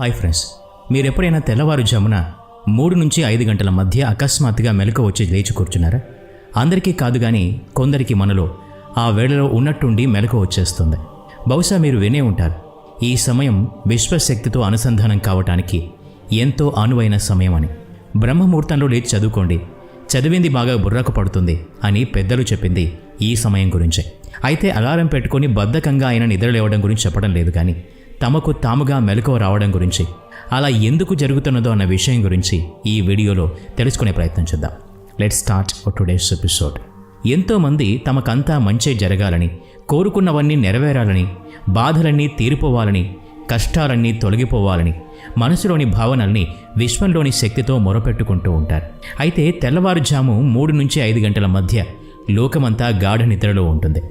Hi friends మీరు ఎప్పుడైనా తెల్లవారుజామున మూడు నుంచి ఐదు గంటల మధ్య అకస్మాత్తుగా మెలకు వచ్చి లేచి కూర్చున్నారా? అందరికీ కాదు కానీ కొందరికి మనలో ఆ వేళలో ఉన్నట్టుండి మెలకు వచ్చేస్తుంది. బహుశా మీరు వినే ఉంటారు ఈ సమయం విశ్వశక్తితో అనుసంధానం కావటానికి ఎంతో అనువైన సమయం అని బ్రహ్మముహూర్తంలో లేచి చదువుకోండి చదివింది బాగా బుర్రకు పడుతుంది అని పెద్దలు చెప్పింది ఈ సమయం గురించే. అయితే అలారం పెట్టుకొని బద్ధకంగా ఆయన నిద్రలేవడం గురించి చెప్పడం లేదు కానీ తమకు తాముగా మెలకువ రావడం గురించి అలా ఎందుకు జరుగుతున్నదో అన్న విషయం గురించి ఈ వీడియోలో తెలుసుకునే ప్రయత్నం చేద్దాం. లెట్ స్టార్ట్ టుడేస్ ఎపిసోడ్ ఎంతోమంది తమకంతా మంచే జరగాలని కోరుకున్నవన్నీ నెరవేరాలని బాధలన్నీ తీరిపోవాలని కష్టాలన్నీ తొలగిపోవాలని మనసులోని భావనల్ని విశ్వంలోని శక్తితో మొరపెట్టుకుంటూ ఉంటారు. అయితే తెల్లవారుజాము మూడు నుంచి ఐదు గంటల మధ్య లోకమంతా గాఢ నిద్రలో ఉంటుంది.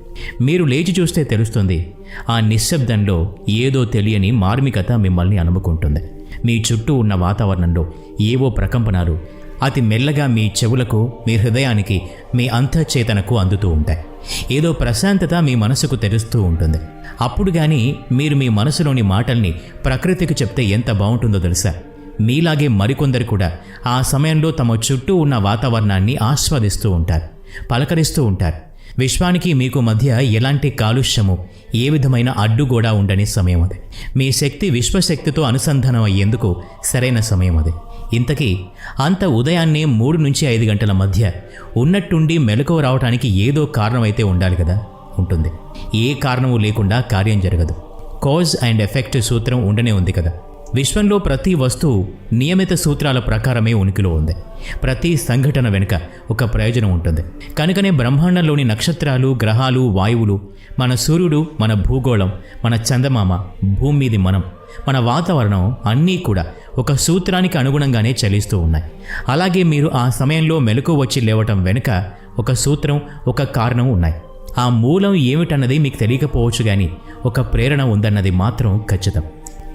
మీరు లేచి చూస్తే తెలుస్తుంది ఆ నిశ్శబ్దంలో ఏదో తెలియని మార్మికత మిమ్మల్ని అనుముకుంటుంది మీ చుట్టూ ఉన్న వాతావరణంలో ఏవో ప్రకంపనాలు అతి మెల్లగా మీ చెవులకు మీ హృదయానికి మీ అంతఃచేతనకు అందుతూ ఉంటాయి. ఏదో ప్రశాంతత మీ మనసుకు తెలుస్తూ ఉంటుంది. అప్పుడు కానీ మీరు మీ మనసులోని మాటల్ని ప్రకృతికి చెప్తే ఎంత బాగుంటుందో తెలుసా? మీలాగే మరికొందరు కూడా ఆ సమయంలో తమ చుట్టూ ఉన్న వాతావరణాన్ని ఆస్వాదిస్తూ ఉంటారు. పలకరిస్తూ ఉంటారు. విశ్వానికి మీకు మధ్య ఎలాంటి కాలుష్యము ఏ విధమైన అడ్డు కూడా ఉండని సమయం అది. మీ శక్తి విశ్వశక్తితో అనుసంధానం అయ్యేందుకు సరైన సమయం అది. ఇంతకీ అంత ఉదయాన్నే మూడు నుంచి ఐదు గంటల మధ్య ఉన్నట్టుండి మెలకువ రావడానికి ఏదో కారణం అయితే ఉండాలి కదా? ఉంటుంది. ఏ కారణము లేకుండా కార్యం జరగదు. కాజ్ అండ్ ఎఫెక్ట్ సూత్రం ఉండనే ఉంది కదా? విశ్వంలో ప్రతి వస్తువు నియమిత సూత్రాల ప్రకారమే ఉనికిలో ఉంది. ప్రతి సంఘటన వెనుక ఒక ప్రయోజనం ఉంటుంది. కనుకనే బ్రహ్మాండంలోని నక్షత్రాలు గ్రహాలు వాయువులు మన సూర్యుడు మన భూగోళం మన చందమామ భూమి మీది మనం మన వాతావరణం అన్నీ కూడా ఒక సూత్రానికి అనుగుణంగానే చలిస్తూ ఉన్నాయి. అలాగే మీరు ఆ సమయంలో మెలకు వచ్చి లేవటం వెనుక ఒక సూత్రం ఒక కారణం ఉన్నాయి. ఆ మూలం ఏమిటన్నది మీకు తెలియకపోవచ్చు కానీ ఒక ప్రేరణ ఉందన్నది మాత్రం ఖచ్చితం.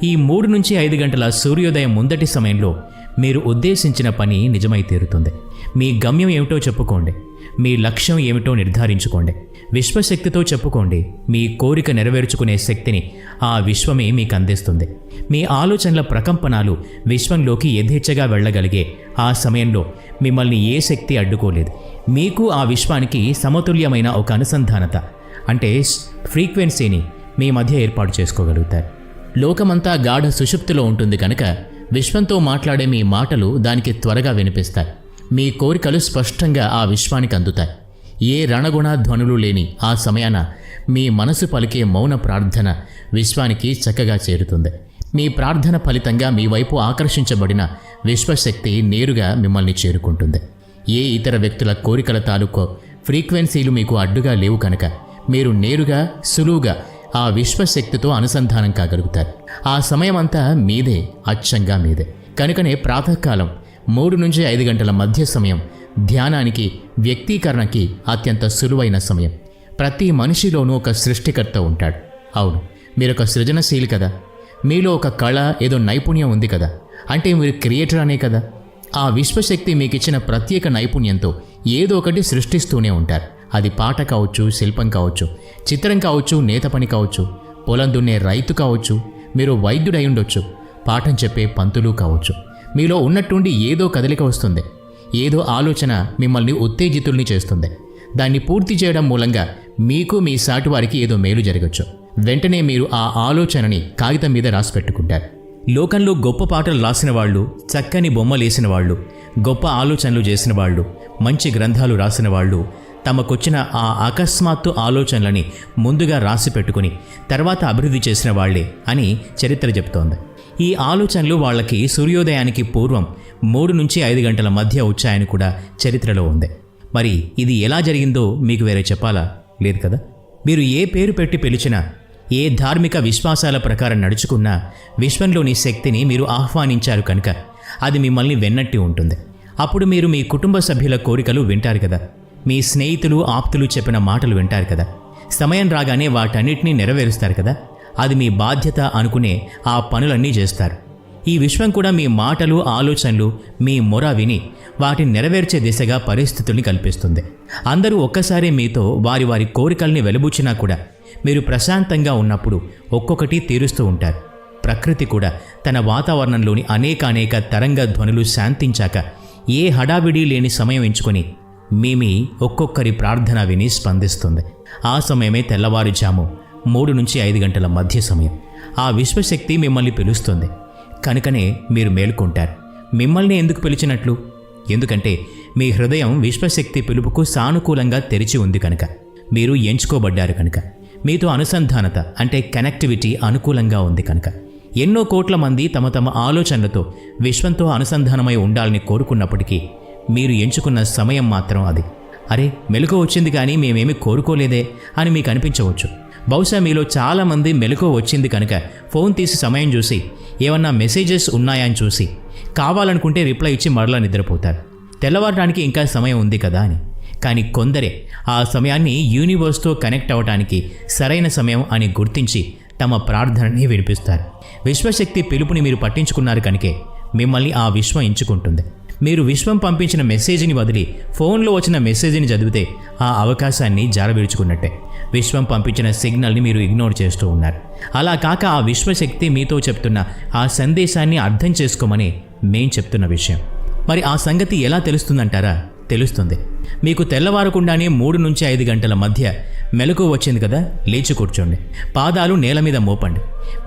ఈ మూడు నుంచి ఐదు గంటల సూర్యోదయం ముందటి సమయంలో మీరు ఉద్దేశించిన పని నిజమై తీరుతుంది. మీ గమ్యం ఏమిటో చెప్పుకోండి. మీ లక్ష్యం ఏమిటో నిర్ధారించుకోండి. విశ్వశక్తితో చెప్పుకోండి. మీ కోరిక నెరవేర్చుకునే శక్తిని ఆ విశ్వమే మీకు అందిస్తుంది. మీ ఆలోచనల ప్రకంపనాలు విశ్వంలోకి యథేచ్ఛగా వెళ్ళగలిగే ఆ సమయంలో మిమ్మల్ని ఏ శక్తి అడ్డుకోలేదు. మీకు ఆ విశ్వానికి సమతుల్యమైన ఒక అనుసంధానత అంటే ఫ్రీక్వెన్సీని మీ మధ్య ఏర్పాటు చేసుకోగలుగుతారు. లోకమంతా గాఢ సుషుప్తిలో ఉంటుంది కనుక విశ్వంతో మాట్లాడే మీ మాటలు దానికి త్వరగా వినిపిస్తాయి. మీ కోరికలు స్పష్టంగా ఆ విశ్వానికి అందుతాయి. ఏ రణగుణ ధ్వనులు లేని ఆ సమయాన మీ మనసు పలికే మౌన ప్రార్థన విశ్వానికి చక్కగా చేరుతుంది. మీ ప్రార్థన ఫలితంగా మీ వైపు ఆకర్షించబడిన విశ్వశక్తి నేరుగా మిమ్మల్ని చేరుకుంటుంది. ఏ ఇతర వ్యక్తుల కోరికల తాలూకో ఫ్రీక్వెన్సీలు మీకు అడ్డుగా లేవు కనుక మీరు నేరుగా సులువుగా ఆ విశ్వశక్తితో అనుసంధానం కాగలుగుతారు. ఆ సమయమంతా మీదే అచ్చంగా మీదే. కనుకనే ప్రాతకాలం మూడు నుంచి ఐదు గంటల మధ్య సమయం ధ్యానానికి వ్యక్తీకరణకి అత్యంత సులువైన సమయం. ప్రతి మనిషిలోనూ ఒక సృష్టికర్త ఉంటాడు. అవును మీరొక సృజనశీలి కదా. మీలో ఒక కళ ఏదో నైపుణ్యం ఉంది కదా. అంటే మీరు క్రియేటర్ అనే కదా. ఆ విశ్వశక్తి మీకు ఇచ్చిన ప్రత్యేక నైపుణ్యంతో ఏదో ఒకటి సృష్టిస్తూనే ఉంటారు. అది పాట కావచ్చు శిల్పం కావచ్చు చిత్రం కావచ్చు నేత పని కావచ్చు పొలం దున్నే రైతు కావచ్చు మీరు వైద్యుడై ఉండొచ్చు పాఠం చెప్పే పంతులు కావచ్చు. మీలో ఉన్నట్టుండి ఏదో కదలిక వస్తుంది ఏదో ఆలోచన మిమ్మల్ని ఉత్తేజితుల్ని చేస్తుంది. దాన్ని పూర్తి చేయడం మూలంగా మీకు మీ సాటి వారికి ఏదో మేలు జరగచ్చు. వెంటనే మీరు ఆ ఆలోచనని కాగితం మీద రాసి పెట్టుకుంటారు. లోకంలో గొప్ప పాటలు రాసిన వాళ్ళు చక్కని బొమ్మలేసిన వాళ్ళు గొప్ప ఆలోచనలు చేసిన వాళ్ళు మంచి గ్రంథాలు రాసిన వాళ్ళు తమకొచ్చిన ఆ అకస్మాత్తు ఆలోచనలని ముందుగా రాసి పెట్టుకుని తర్వాత అభివృద్ధి చేసిన వాళ్ళే అని చరిత్ర చెబుతోంది. ఈ ఆలోచనలు వాళ్ళకి సూర్యోదయానికి పూర్వం మూడు నుంచి ఐదు గంటల మధ్య వచ్చాయని కూడా చరిత్రలో ఉంది. మరి ఇది ఎలా జరిగిందో మీకు వేరే చెప్పాలా? లేదు కదా? మీరు ఏ పేరు పెట్టి పిలిచినా ఏ ధార్మిక విశ్వాసాల ప్రకారం నడుచుకున్నా విశ్వంలోని శక్తిని మీరు ఆహ్వానించారు కనుక అది మిమ్మల్ని వెన్నట్టి ఉంటుంది. అప్పుడు మీరు మీ కుటుంబ సభ్యుల కోరికలు వింటారు కదా? మీ స్నేహితులు ఆప్తులు చెప్పిన మాటలు వింటారు కదా. సమయం రాగానే వాటన్నిటినీ నెరవేరుస్తారు కదా. అది మీ బాధ్యత అనుకునే ఆ పనులన్నీ చేస్తారు. ఈ విశ్వం కూడా మీ మాటలు ఆలోచనలు మీ మొర విని వాటిని నెరవేర్చే దిశగా పరిస్థితుల్ని కల్పిస్తుంది. అందరూ ఒక్కసారి మీతో వారి వారి కోరికల్ని వెలుబుచ్చినా కూడా మీరు ప్రశాంతంగా ఉన్నప్పుడు ఒక్కొక్కటి తీరుస్తూ ఉంటారు. ప్రకృతి కూడా తన వాతావరణంలోని అనేక అనేక తరంగ ధ్వనులు శాంతించాక ఏ హడావిడి లేని సమయం ఎంచుకొని మీ ఒక్కొక్కరి ప్రార్థన విని స్పందిస్తుంది. ఆ సమయమే తెల్లవారుజాము మూడు నుంచి ఐదు గంటల మధ్య సమయం. ఆ విశ్వశక్తి మిమ్మల్ని పిలుస్తుంది. కనుకనే మీరు మేలుకుంటారు. మిమ్మల్ని ఎందుకు పిలిచినట్లు? ఎందుకంటే మీ హృదయం విశ్వశక్తి పిలుపుకు సానుకూలంగా తెరిచి ఉంది కనుక. మీరు ఎంచుకోబడ్డారు కనుక. మీతో అనుసంధానత అంటే కనెక్టివిటీ అనుకూలంగా ఉంది కనుక. ఎన్నో కోట్ల మంది తమ తమ ఆలోచనలతో విశ్వంతో అనుసంధానమై ఉండాలని కోరుకున్నప్పటికీ మీరు ఎంచుకున్న సమయం మాత్రం అది. అరే మెలకు వచ్చింది కానీ మేమేమి కోరుకోలేదే అని మీకు అనిపించవచ్చు. బహుశా మీలో చాలామంది మెలకు వచ్చింది కనుక ఫోన్ తీసి సమయం చూసి ఏమన్నా మెసేజెస్ ఉన్నాయా అని చూసి కావాలనుకుంటే రిప్లై ఇచ్చి మరలా నిద్రపోతారు. తెల్లవారడానికి ఇంకా సమయం ఉంది కదా అని. కానీ కొందరే ఆ సమయాన్ని యూనివర్స్తో కనెక్ట్ అవ్వడానికి సరైన సమయం అని గుర్తించి తమ ప్రార్థనని వినిపిస్తారు విశ్వశక్తి పిలుపుని మీరు పట్టించుకున్నారు కనుకే మిమ్మల్ని ఆ విశ్వం ఎంచుకుంటుంది. మీరు విశ్వం పంపించిన మెసేజ్ని వదిలి ఫోన్లో వచ్చిన మెసేజ్ని చదివితే ఆ అవకాశాన్ని జారవిడుచుకున్నట్టే విశ్వం పంపించిన సిగ్నల్ని మీరు ఇగ్నోర్ చేస్తూ ఉన్నారు. అలా కాక ఆ విశ్వశక్తి మీతో చెప్తున్న ఆ సందేశాన్ని అర్థం చేసుకోమని మేం చెప్తున్న విషయం. మరి ఆ సంగతి ఎలా తెలుస్తుందంటారా? తెలుస్తుంది. మీకు తెల్లవారకుండానే మూడు నుంచి ఐదు గంటల మధ్య మెలకు వచ్చింది కదా? లేచి కూర్చోండి. పాదాలు నేల మీద మోపండి.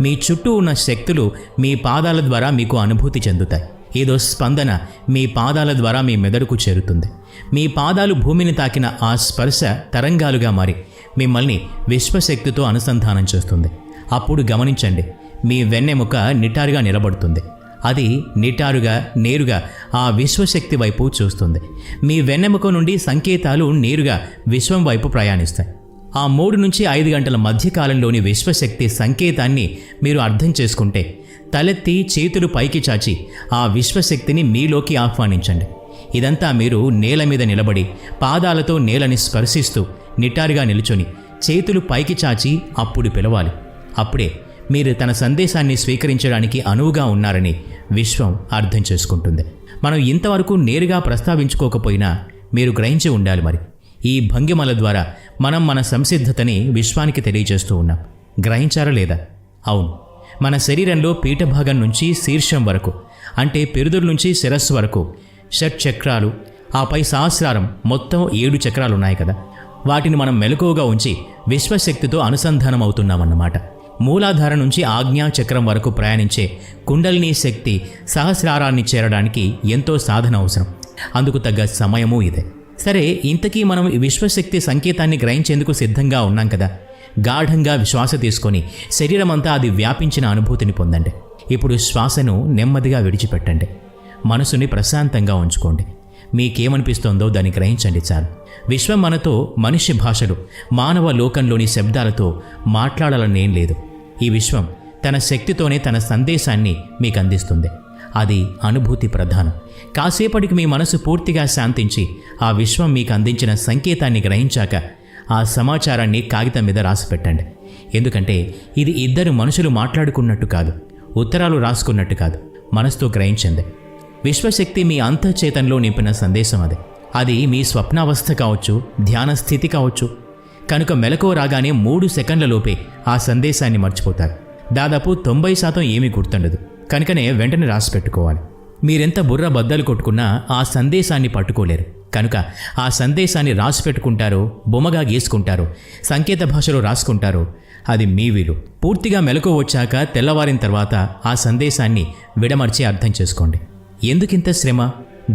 మీ చుట్టూ ఉన్న శక్తులు మీ పాదాల ద్వారా మీకు అనుభూతి చెందుతాయి. ఏదో స్పందన మీ పాదాల ద్వారా మీ మెదడుకు చేరుతుంది. మీ పాదాలు భూమిని తాకిన ఆ స్పర్శ తరంగాలుగా మారి మిమ్మల్ని విశ్వశక్తితో అనుసంధానం చేస్తుంది. అప్పుడు గమనించండి మీ వెన్నెముక నిటారుగా నిలబడుతుంది. అది నిటారుగా నేరుగా ఆ విశ్వశక్తి వైపు చూస్తుంది. మీ వెన్నెముక నుండి సంకేతాలు నేరుగా విశ్వం వైపు ప్రయాణిస్తాయి. ఆ మూడు నుంచి ఐదు గంటల మధ్యకాలంలోని విశ్వశక్తి సంకేతాన్ని మీరు అర్థం చేసుకుంటే తలెత్తి చేతులు పైకి చాచి ఆ విశ్వశక్తిని మీలోకి ఆహ్వానించండి. ఇదంతా మీరు నేల మీద నిలబడి పాదాలతో నేలని స్పర్శిస్తూ నిటారుగా నిలుచొని చేతులు పైకి చాచి అప్పుడు పిలవాలి. అప్పుడే మీరు తన సందేశాన్ని స్వీకరించడానికి అనువుగా ఉన్నారని విశ్వం అర్థం చేసుకుంటుంది. మనం ఇంతవరకు నేరుగా ప్రస్తావించుకోకపోయినా మీరు గ్రహించి ఉండాలి మరి. ఈ భంగిమల ద్వారా మనం మన సంసిద్ధతని విశ్వానికి తెలియజేస్తూ ఉన్నాం. గ్రహించారా లేదా? అవును. మన శరీరంలో పీఠభాగం నుంచి శీర్షం వరకు అంటే పెరుదుల నుంచి శిరస్సు వరకు షట్ చక్రాలు ఆపై సహస్రారం మొత్తం ఏడు చక్రాలు ఉన్నాయి కదా. వాటిని మనం మెలకువగా ఉంచి విశ్వశక్తితో అనుసంధానం అవుతున్నామన్నమాట. మూలాధార నుంచి ఆజ్ఞా చక్రం వరకు ప్రయాణించే కుండలిని శక్తి సహస్రారాన్ని చేరడానికి ఎంతో సాధన అవసరం. అందుకు తగ్గ సమయము ఇదే. సరే ఇంతకీ మనం ఈ విశ్వశక్తి సంకేతాన్ని గ్రహించేందుకు సిద్ధంగా ఉన్నాం కదా. గాఢంగా శ్వాస తీసుకొని శరీరమంతా అది వ్యాపించిన అనుభూతిని పొందండి. ఇప్పుడు శ్వాసను నెమ్మదిగా విడిచిపెట్టండి. మనసుని ప్రశాంతంగా ఉంచుకోండి. మీకేమనిపిస్తోందో దాన్ని గ్రహించండి చాలు. విశ్వం మనతో మనిషి భాషలు మానవ లోకంలోని శబ్దాలతో మాట్లాడాలనేం లేదు. ఈ విశ్వం తన శక్తితోనే తన సందేశాన్ని మీకు అందిస్తుంది అది అనుభూతి ప్రధానం. కాసేపటికి మీ మనసు పూర్తిగా శాంతించి ఆ విశ్వం మీకు అందించిన సంకేతాన్ని గ్రహించాక ఆ సమాచారాన్ని కాగితం మీద రాసి పెట్టండి ఎందుకంటే ఇది ఇద్దరు మనుషులు మాట్లాడుకున్నట్టు కాదు ఉత్తరాలు రాసుకున్నట్టు కాదు మనసుతో గ్రహించింది విశ్వశక్తి మీ అంతఃచేతంలో నింపిన సందేశం అది. అది మీ స్వప్నావస్థ కావచ్చు ధ్యాన స్థితి కావచ్చు. కనుక మెలకువ రాగానే మూడు సెకండ్లలోపే ఆ సందేశాన్ని మర్చిపోతారు. దాదాపు తొంభై శాతం ఏమీ గుర్తుండదు. కనుకనే వెంటనే రాసి పెట్టుకోవాలి మీరెంత బుర్ర బద్దలు కొట్టుకున్నా ఆ సందేశాన్ని పట్టుకోలేరు. కనుక ఆ సందేశాన్ని రాసి పెట్టుకుంటారు బొమ్మగా గీసుకుంటారు సంకేత భాషలో రాసుకుంటారు అది మీ వీలు. పూర్తిగా మెలకు వచ్చాక తెల్లవారిన తర్వాత ఆ సందేశాన్ని విడమర్చి అర్థం చేసుకోండి. ఎందుకింత శ్రమ?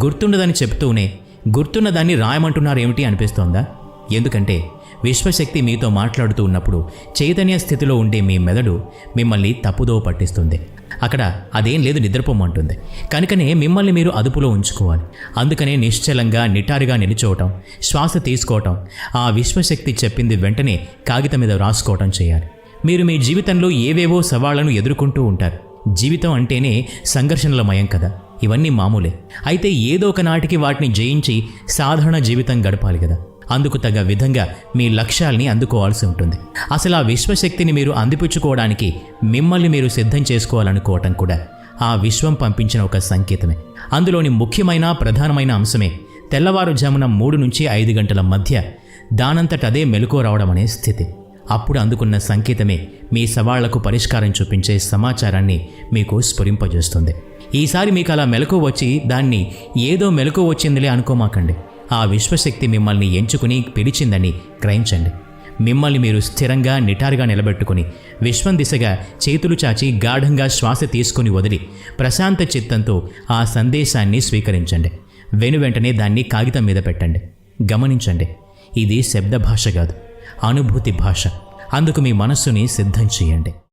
గుర్తుండదని చెప్తూనే గుర్తున్న దాన్ని రాయమంటున్నారేమిటి అనిపిస్తోందా? ఎందుకంటే విశ్వశక్తి మీతో మాట్లాడుతూ ఉన్నప్పుడు చైతన్య స్థితిలో ఉండే మీ మెదడు మిమ్మల్ని తప్పుదో పట్టిస్తుంది. అక్కడ అదేం లేదు నిద్రపోమంటుంది కనుకనే మిమ్మల్ని మీరు అదుపులో ఉంచుకోవాలి. అందుకనే నిశ్చలంగా నిటారుగా నిలుచోవటం శ్వాస తీసుకోవటం ఆ విశ్వశక్తి చెప్పింది వెంటనే కాగితం మీద రాసుకోవటం చేయాలి. మీరు మీ జీవితంలో ఏవేవో సవాళ్ళను ఎదుర్కొంటూ ఉంటారు. జీవితం అంటేనే సంఘర్షణలమయం కదా. ఇవన్నీ మామూలే. అయితే ఏదో ఒక నాటికి వాటిని జయించి సాధారణ జీవితం గడపాలి కదా. అందుకు తగ్గ విధంగా మీ లక్ష్యాల్ని అందుకోవాల్సి ఉంటుంది. అసలు ఆ విశ్వశక్తిని మీరు అందిపుచ్చుకోవడానికి మిమ్మల్ని మీరు సిద్ధం చేసుకోవాలనుకోవటం కూడా ఆ విశ్వం పంపించిన ఒక సంకేతమే. అందులోని ముఖ్యమైన ప్రధానమైన అంశమే తెల్లవారుజామున మూడు నుంచి ఐదు గంటల మధ్య దానంతట అదే మెలకువ రావడం అనే స్థితి. అప్పుడు అందుకున్న సంకేతమే మీ సవాళ్ళకు పరిష్కారం చూపించే సమాచారాన్ని మీకు స్ఫురింపజేస్తుంది. ఈసారి మీకు అలా మెలకు వచ్చి దాన్ని ఏదో మెలకు వచ్చిందిలే అనుకోమాకండి. ఆ విశ్వశక్తి మిమ్మల్ని ఎంచుకుని పిలిచిందని గ్రహించండి. మిమ్మల్ని మీరు స్థిరంగా నిటారుగా నిలబెట్టుకుని విశ్వం దిశగా చేతులు చాచి గాఢంగా శ్వాస తీసుకుని వదిలి ప్రశాంత చిత్తంతో ఆ సందేశాన్ని స్వీకరించండి. వెను వెంటనే దాన్ని కాగితం మీద పెట్టండి. గమనించండి ఇది శబ్ద భాష కాదు అనుభూతి భాష. అందుకు మీ మనస్సుని సిద్ధం చేయండి.